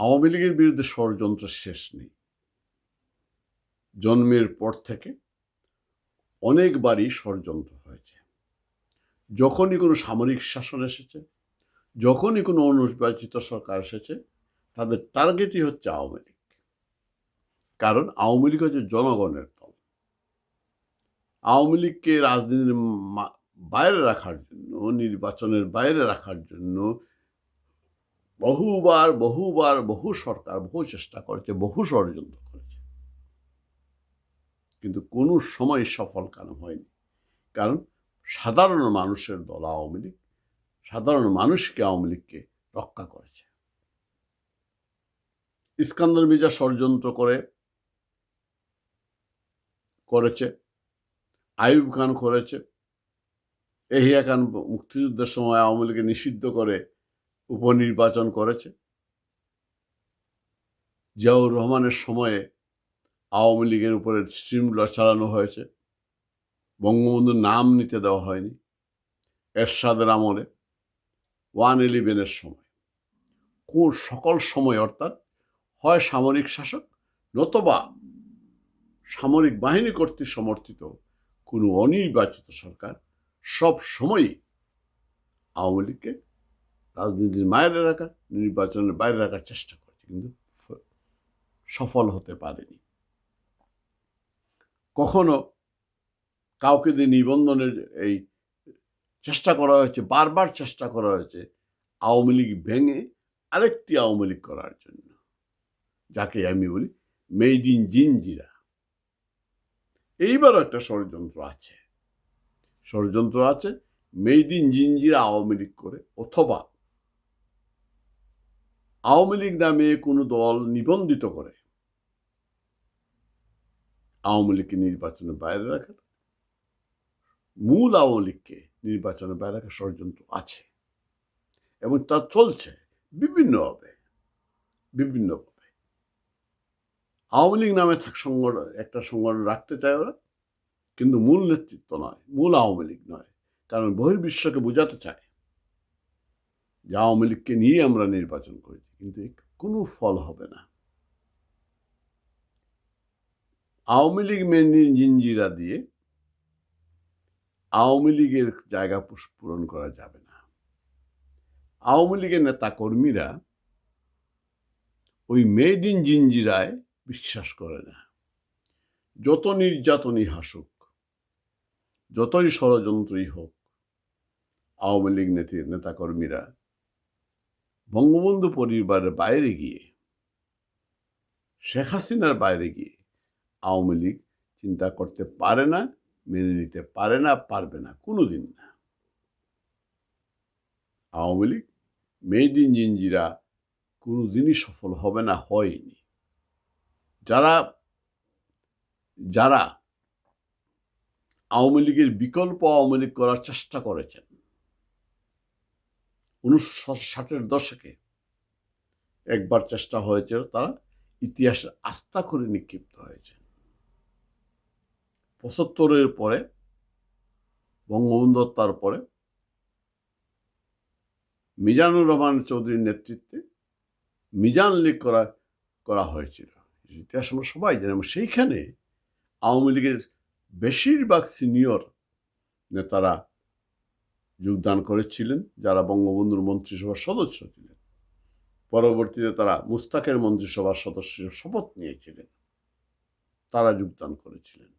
আওয়ামী লীগের বিরুদ্ধে ষড়যন্ত্রের শেষ নেই। জন্মের পর থেকে অনেকবারই ষড়যন্ত্র হয়েছে। যখনই কোনো সামরিক শাসন এসেছে, যখনই কোনো অনির্বাচিত সরকার এসেছে, তাদের টার্গেটই হচ্ছে আওয়ামী লীগ। কারণ আওয়ামী লীগ হচ্ছে জনগণের দল। আওয়ামী লীগকে রাজনীতির বাইরে রাখার জন্য, নির্বাচনের বাইরে রাখার জন্য বহুবার বহুবার, বহু সরকার, বহু চেষ্টা করেছে, বহু ষড়যন্ত্র করেছে। কিন্তু কোনো সময় সফল কেন হয়নি? কারণ সাধারণ মানুষের দল আওয়ামী লীগ, সাধারণ মানুষকে আওয়ামী লীগকে রক্ষা করেছে। ইস্কান্দর মির্জা ষড়যন্ত্র করে, করেছে। আইয়ুব খান করেছে। এহিয়া খান মুক্তিযুদ্ধের সময় আওয়ামী লীগকে নিষিদ্ধ করে উপনির্বাচন করেছে। জিয়াউর রহমানের সময়ে আওয়ামী লীগের উপরে স্ট্রিমগুলো চালানো হয়েছে। বঙ্গবন্ধুর নাম নিতে দেওয়া হয়নি এরশাদের আমলে ওয়ান ইলেভেনের সময়। কোন সকল সময় অর্থাৎ হয় সামরিক শাসক নতবা সামরিক বাহিনী কর্তৃক সমর্থিত কোনো অনির্বাচিত সরকার সব সময়ই আওয়ামী লীগকে রাজনীতির বাইরে রাখা নির্বাচনের বাইরে রাখার চেষ্টা করেছে, কিন্তু সফল হতে পারেনি। কখনো কাউকে দিয়ে নিবন্ধনের এই চেষ্টা করা হয়েছে, বারবার চেষ্টা করা হয়েছে, আওয়ামী লীগ ভেঙে আরেকটি আওয়ামী লীগ করার জন্য, যাকে আমি বলি মেড ইন জিনজিরা। এইবারও একটা ষড়যন্ত্র আছে। ষড়যন্ত্র আছে, মেড ইন জিনজিরা আওয়ামী লীগ করে, অথবা আওয়ামী লীগ নামে কোনো দল নিবন্ধিত করে, আওয়ামী লীগকে নির্বাচনের বাইরে রাখার, মূল আওয়ামী লীগকে নির্বাচনের বাইরে রাখার ষড়যন্ত্র আছে এবং তা চলছে বিভিন্নভাবে বিভিন্নভাবে আওয়ামী লীগ নামে থাক সংগঠন একটা সংগঠন রাখতে চায় ওরা, কিন্তু মূল নেতৃত্ব নয়, মূল আওয়ামী লীগ নয়, কারণ বহির্বিশ্বকে বোঝাতে চায় যে আওয়ামী লীগকে নিয়ে আমরা নির্বাচন করেছি। কিন্তু কোনো ফল হবে না। আওয়ামী লীগ জিঞ্জিরা দিয়ে আওয়ামী লীগের জায়গা পূরণ করা যাবে না। আওয়ামী লীগের নেতা কর্মীরা ওই মেড ইন জিঞ্জিরায় বিশ্বাস করে না। যত নির্যাতনই হাসুক, যতই ষড়যন্ত্রই হোক, আওয়ামী লীগ নেতা, নেতাকর্মীরা বঙ্গবন্ধু পরিবারের বাইরে গিয়ে, শেখ হাসিনার বাইরে গিয়ে আওয়ামী লীগ চিন্তা করতে পারে না, মেনে নিতে পারে না, পারবে না কোনো দিন না। আওয়ামী লীগ মেড ইন জিঞ্জিরা কোনো দিনই সফল হবে না, হয়নি। যারা যারা আওয়ামী লীগের বিকল্প আওয়ামী লীগ করার চেষ্টা করেছেন উনিশশো ষাটের দশকে একবার চেষ্টা হয়েছে তারা ইতিহাসে আস্থা করে নিক্ষিপ্ত হয়েছে। পঁচাত্তরের পরে বঙ্গবন্ধু হত্যার পরে, মিজানুর রহমান চৌধুরীর নেতৃত্বে মিজান লীগ করা করা হয়েছিল। ইতিহাস আমরা সবাই জানি এবং সেইখানে আওয়ামী লীগের বেশিরভাগ সিনিয়র নেতারা যোগদান করেছিলেন, যারা বঙ্গবন্ধুর মন্ত্রিসভার সদস্য ছিলেন। পরবর্তীতে তারা মুস্তাকের মন্ত্রিসভার সদস্য শপথ নিয়েছিলেন। তারা যোগদান করেছিলেন।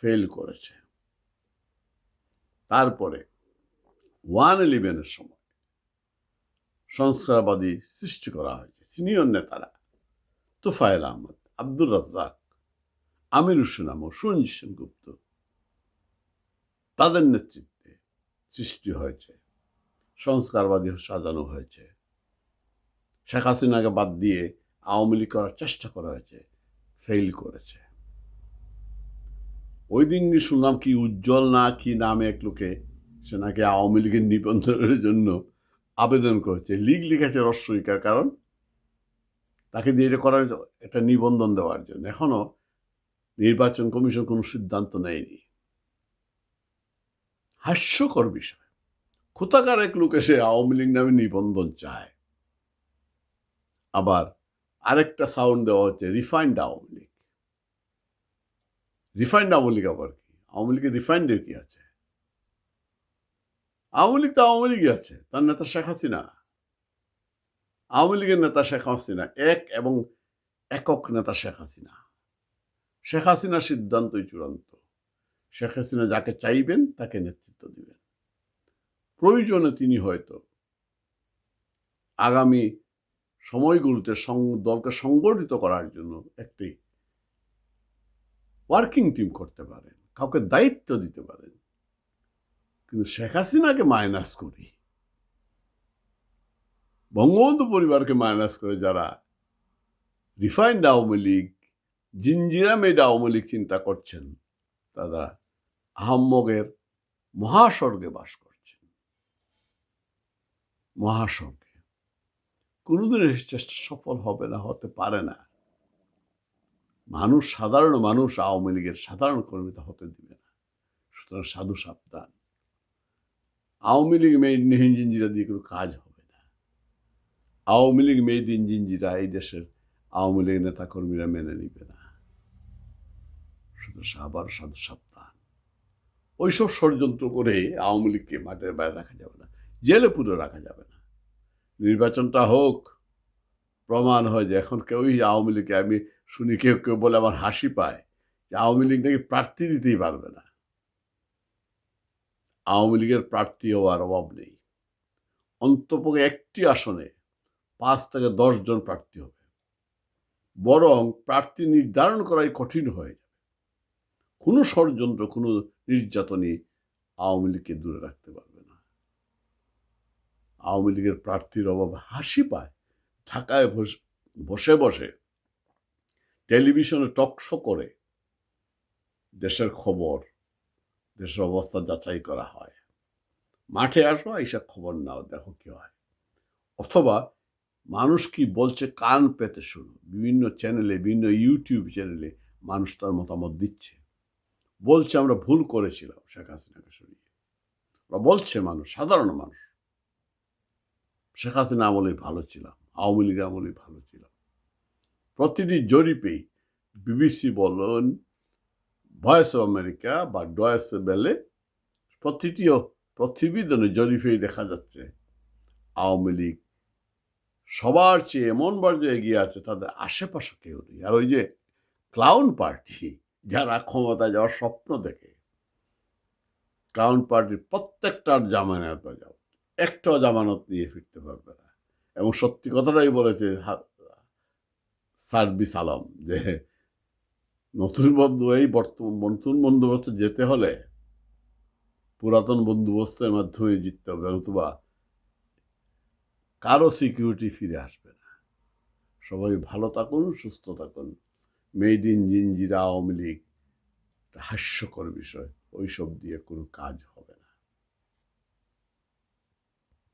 ফেল করেছে। তারপরে ওয়ান ইলেভেনের সময় সংস্কারবাদী সৃষ্টি করা হয়েছে। সিনিয়র নেতারা তুফায়েল আহমদ, আব্দুর রাজ্জাক, আমির হোসেন আমর সুরঞ্জিত সেনগুপ্ত, তাদের নেতৃত্বে সৃষ্টি হয়েছে, সংস্কারবাদী সাজানো হয়েছে। শেখ হাসিনাকে বাদ দিয়ে আওয়ামী লীগ করার চেষ্টা করা হয়েছে ফেল করেছে। ওই দিন শুনলাম কি উজ্জ্বল না কি নামে এক লোকে, সে নাকি আওয়ামী লীগের নিবন্ধনের জন্য আবেদন করেছে। লীগ লিখেছে রস্বইকার কারণ তাকে দিয়ে এটা করার একটা নিবন্ধন দেওয়ার জন্য। এখনও নির্বাচন কমিশন কোনো সিদ্ধান্ত নেয়নি। হাস্যকর বিষয়। কোথাকার এক লোক এসে আওয়ামী লীগ নামে নিবন্ধন চায়। আবার আরেকটা সাউন্ড দেওয়া হচ্ছে রিফাইন্ড আওয়ামী লীগ। রিফাইন্ড আওয়ামী লীগ আবার কি? আওয়ামী লীগের রিফাইন্ডের কি আছে? আওয়ামী লীগ তো আওয়ামী লীগই আছে, তার নেতা শেখ হাসিনা। আওয়ামী লীগের নেতা শেখ হাসিনা, এক এবং একক নেতা শেখ হাসিনা। শেখ হাসিনার সিদ্ধান্তই চূড়ান্ত। শেখ হাসিনা যাকে চাইবেন, তাকে নেতৃত্ব দিবেন। প্রয়োজনে তিনি হয়তো আগামী সময়গুলোতে দলকে সংগঠিত করার জন্য একটি ওয়ার্কিং টিম করতে পারেন, কাউকে দায়িত্ব দিতে পারেন। কিন্তু শেখ হাসিনাকে মাইনাস করি, বঙ্গবন্ধু পরিবারকে মাইনাস করে যারা রিফাইন্ড আওয়ামী লীগ জিঞ্জিরা মেড আওয়ামী লীগ চিন্তা করছেন, তারা আহম্মগের মহাস্বর্গে বাস করছেন মহাস্বর্গে। কোনোদিন এই চেষ্টা সফল হবে না, হতে পারে না। মানুষ সাধারণ মানুষ আওয়ামী লীগের সাধারণ কর্মীতা হতে দিবে না। সুতরাং সাধু সাবধান। আওয়ামী লীগ মেড ইন জিঞ্জিরা দিয়ে কোনো কাজ হবে না। আওয়ামী লীগ মেড ইন জিঞ্জিরা এই দেশের আওয়ামী লীগ নেতাকর্মীরা মেনে নিবে না। শুধু আবার সাধু সাবধান। ওইসব ষড়যন্ত্র করে আওয়ামী লীগকে মাঠের বাইরে রাখা যাবে না, জেলে পুরো রাখা যাবে না। নির্বাচনটা হোক, প্রমাণ হয় যে এখন কেউই আওয়ামী লীগকে, আমি শুনি কেউ কেউ বলে আমার হাসি পায় যে আওয়ামী লীগ নাকি প্রার্থী দিতেই পারবে না। আওয়ামী লীগের প্রার্থী হওয়ার অভাব নেই। অন্তপক্ষে একটি আসনে পাঁচ থেকে দশ জন প্রার্থী হবে। বরং প্রার্থী নির্ধারণ করাই কঠিন হয়ে কোনো ষড়যন্ত্র, কোনো নির্যাতনই আওয়ামী লীগকে দূরে রাখতে পারবে না। আওয়ামী লীগের প্রার্থীর অভাবে হাসি পায়। ঢাকায় বস- বসে টেলিভিশনে টক শো করে দেশের খবর, দেশের অবস্থা যাচাই করা হয়। মাঠে আসো এইসব খবর নাও, দেখো কি হয়। অথবা মানুষ কি বলছে কান পেতে শুনো বিভিন্ন চ্যানেলে বিভিন্ন ইউটিউব চ্যানেলে মানুষ তার মতামত দিচ্ছে। বলছে আমরা ভুল করেছিলাম শেখ হাসিনাকে সরিয়ে। ওরা বলছে মানুষ, সাধারণ মানুষ। শেখ হাসিনা আমলেই ভালো ছিলাম, আওয়ামী লীগ আমলেই ভালো ছিলাম। প্রতিটি জরিপেই বিবিসি বলুন, ভয়েস অফ আমেরিকা বা ডয়েস বেলে প্রতিটি প্রতিবেদনে জরিপেই দেখা যাচ্ছে, আওয়ামী লীগ সবার চেয়ে এমন পর্যায়ে এগিয়ে আছে, তাদের আশেপাশে কেউ নেই। আর ওই যে ক্লাউন পার্টি যারা ক্ষমতায় যাওয়ার স্বপ্ন দেখে ক্লাউন পার্টির প্রত্যেকটার জামানত বাজাও একটাও জামানত নিয়ে ফিরতে পারবে না। এবং সত্যি কথাটাই বলেছে সার্ভিস আলম যে নতুন বন্ধু এই বর্তমান, নতুন বন্দোবস্তে যেতে হলে পুরাতন বন্দোবস্তের মাধ্যমে জিততে হবে, নতুবা কারও সিকিউরিটি ফিরে আসবে না। সবাই ভালো থাকুন, সুস্থ থাকুন। মেড ইন জিঞ্জিরা আওয়ামী লীগ হাস্যকর বিষয় ওইসব দিয়ে কোনো কাজ